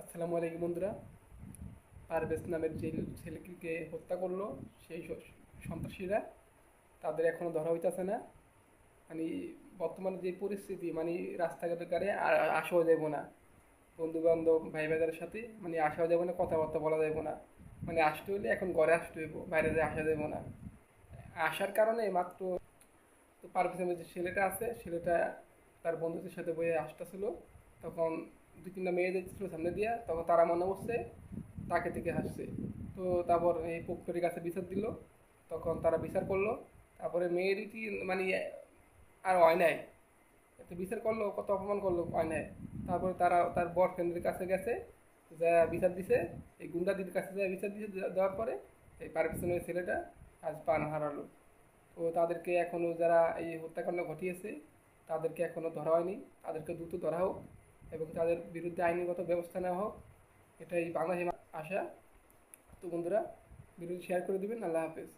আসসালামু আলাইকুম বন্ধুরা। পারভেজ নামের যে ছেলেকে হত্যা করল, সেই সন্ত্রাসীরা, তাদের এখনও ধরা হইতেছে না। মানে বর্তমানে যে পরিস্থিতি মানে রাস্তাঘাটে গাড়ি আর- আসাও যাব না। বন্ধু বান্ধব ভাই ভাইদের সাথে মানে আসাও যাব না, কথাবার্তা বলা যাব না। মানে আসতে হলে এখন ঘরে আসতে হইব, বাইরে আসা যাব না। আসার কারণে মাত্র তো পারভেজ নামের যে ছেলেটা আছে, ছেলেটা তার বন্ধুদের সাথে বয়ে আসতেছিল। তখন দুই তিনটা মেয়ে দেখছিল সামনে দিয়া, তখন তারা মনে করছে, তাকে থেকে হাসছে। তো তারপর এই পোক্টরির কাছে বিচার দিল। তখন তারা বিচার করল। তারপরে মেয়েরই কি মানে আর হয় নাই। তো বিচার করল, কত অপমান করল নাই। তারপরে তারা, তার বয়ফ্রেন্ডের কাছে গেছে, যা বিচার দিছে, এই গুন্ডাদির কাছে যা বিচার দিছে দেওয়ার পরে, এই পারভেশনের ছেলেটা আজ পান হারালো। তো তাদেরকে এখনও যারা এই হত্যাকাণ্ড ঘটিয়েছে, তাদেরকে এখনও ধরা হয়নি। তাদেরকে দ্রুত ধরা হোক। এবং তাদের বিরুদ্ধে আইনগত ব্যবস্থা নেওয়া হোক, এটাই বাংলাদেশে আশা। তো বন্ধুরা ভিডিওটি শেয়ার করে দেবেন, আল্লাহ হাফেজ।